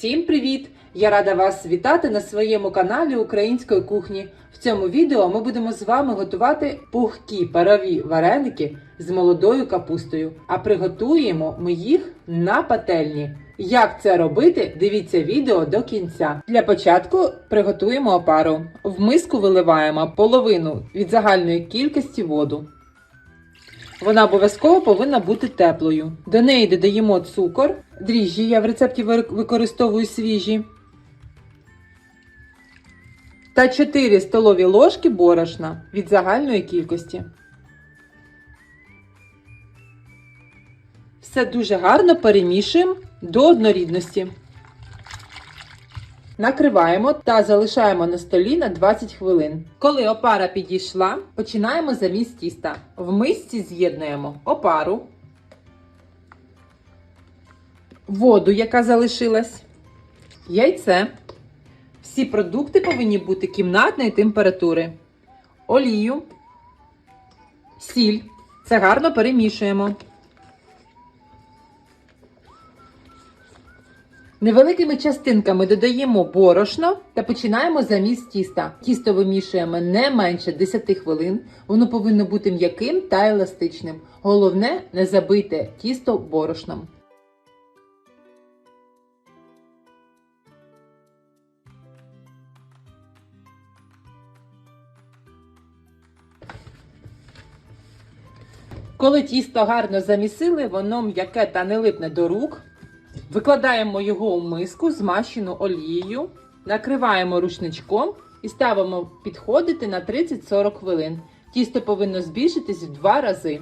Всім привіт! Я рада вас вітати на своєму каналі Української кухні. В цьому відео ми будемо з вами готувати пухкі парові вареники з молодою капустою. А приготуємо ми їх на пательні. Як це робити? Дивіться відео до кінця. Для початку приготуємо опару. В миску виливаємо половину від загальної кількості воду. Вона обов'язково повинна бути теплою. До неї додаємо цукор, дріжджі, я в рецепті використовую свіжі. Та 4 столові ложки борошна від загальної кількості. Все дуже гарно перемішуємо до однорідності. Накриваємо та залишаємо на столі на 20 хвилин. Коли опара підійшла, починаємо заміс тіста. В мисці з'єднуємо опару, воду, яка залишилась, яйце. Всі продукти повинні бути кімнатної температури, олію, сіль. Це гарно перемішуємо. Невеликими частинками додаємо борошно та починаємо заміс тіста. Тісто вимішуємо не менше 10 хвилин. Воно повинно бути м'яким та еластичним. Головне не забийте тісто борошном. Коли тісто гарно замісили, воно м'яке та не липне до рук. Викладаємо його у миску, змащену олією, накриваємо рушничком і ставимо підходити на 30-40 хвилин. Тісто повинно збільшитись в два рази.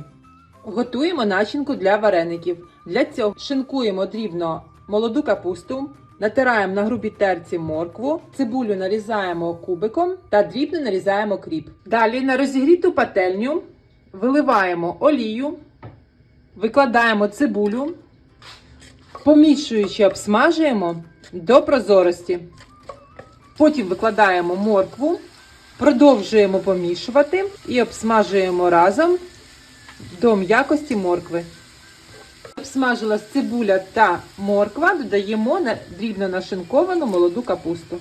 Готуємо начинку для вареників. Для цього шинкуємо дрібно молоду капусту, натираємо на грубій терці моркву, цибулю нарізаємо кубиком та дрібно нарізаємо кріп. Далі на розігріту пательню виливаємо олію, викладаємо цибулю, помішуючи, обсмажуємо до прозорості. Потім викладаємо моркву, продовжуємо помішувати і обсмажуємо разом до м'якості моркви. Обсмажилась цибуля та морква, додаємо на дрібно нашинковану молоду капусту.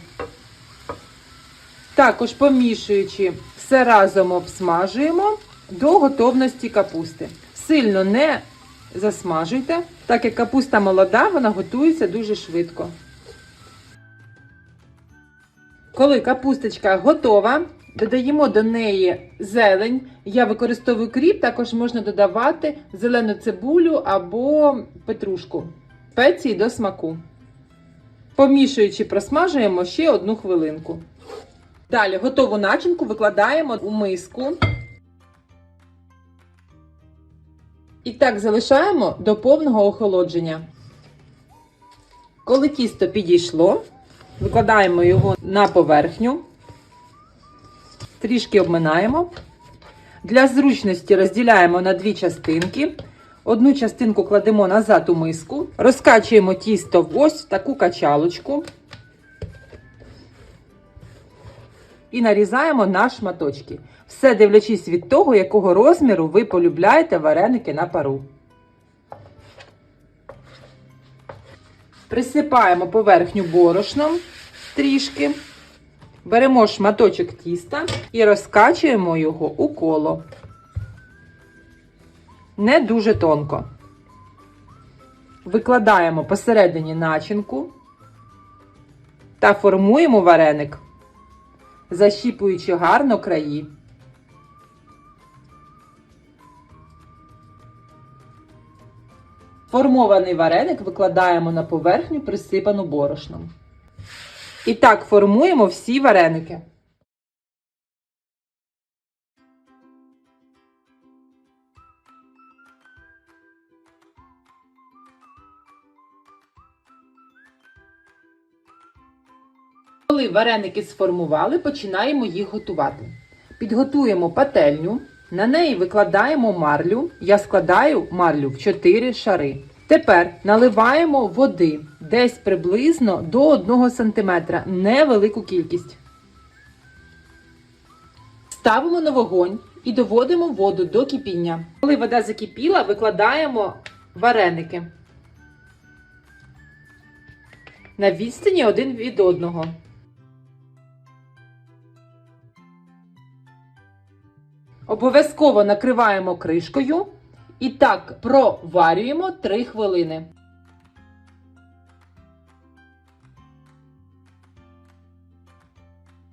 Також помішуючи все разом обсмажуємо до готовності капусти. Сильно не засмажуйте, так як капуста молода, вона готується дуже швидко. Коли капусточка готова, додаємо до неї зелень. Я використовую кріп, також можна додавати зелену цибулю або петрушку. Спеції до смаку. Помішуючи, просмажуємо ще одну хвилинку. Далі готову начинку викладаємо у миску. І так залишаємо до повного охолодження. Коли тісто підійшло, викладаємо його на поверхню, трішки обминаємо. Для зручності розділяємо на дві частинки. Одну частинку кладемо назад у миску, розкачуємо тісто в ось таку качалочку і нарізаємо на шматочки. Все дивлячись від того, якого розміру ви полюбляєте вареники на пару. Присипаємо поверхню борошном трішки. Беремо шматочок тіста і розкачуємо його у коло. Не дуже тонко. Викладаємо посередині начинку та формуємо вареник, защіпуючи гарно краї. Формований вареник викладаємо на поверхню, присипану борошном. І так формуємо всі вареники. Коли вареники сформували, починаємо їх готувати. Підготуємо пательню, на неї викладаємо марлю. Я складаю марлю в 4 шари. Тепер наливаємо води десь приблизно до 1 см, невелику кількість. Ставимо на вогонь і доводимо воду до кипіння. Коли вода закипіла, викладаємо вареники. на відстані один від одного. Обов'язково накриваємо кришкою і так проварюємо 3 хвилини.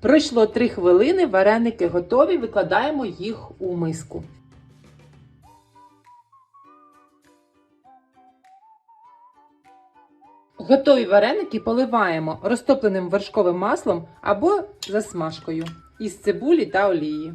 Пройшло 3 хвилини, вареники готові, викладаємо їх у миску. Готові вареники поливаємо розтопленим вершковим маслом або засмажкою із цибулі та олії.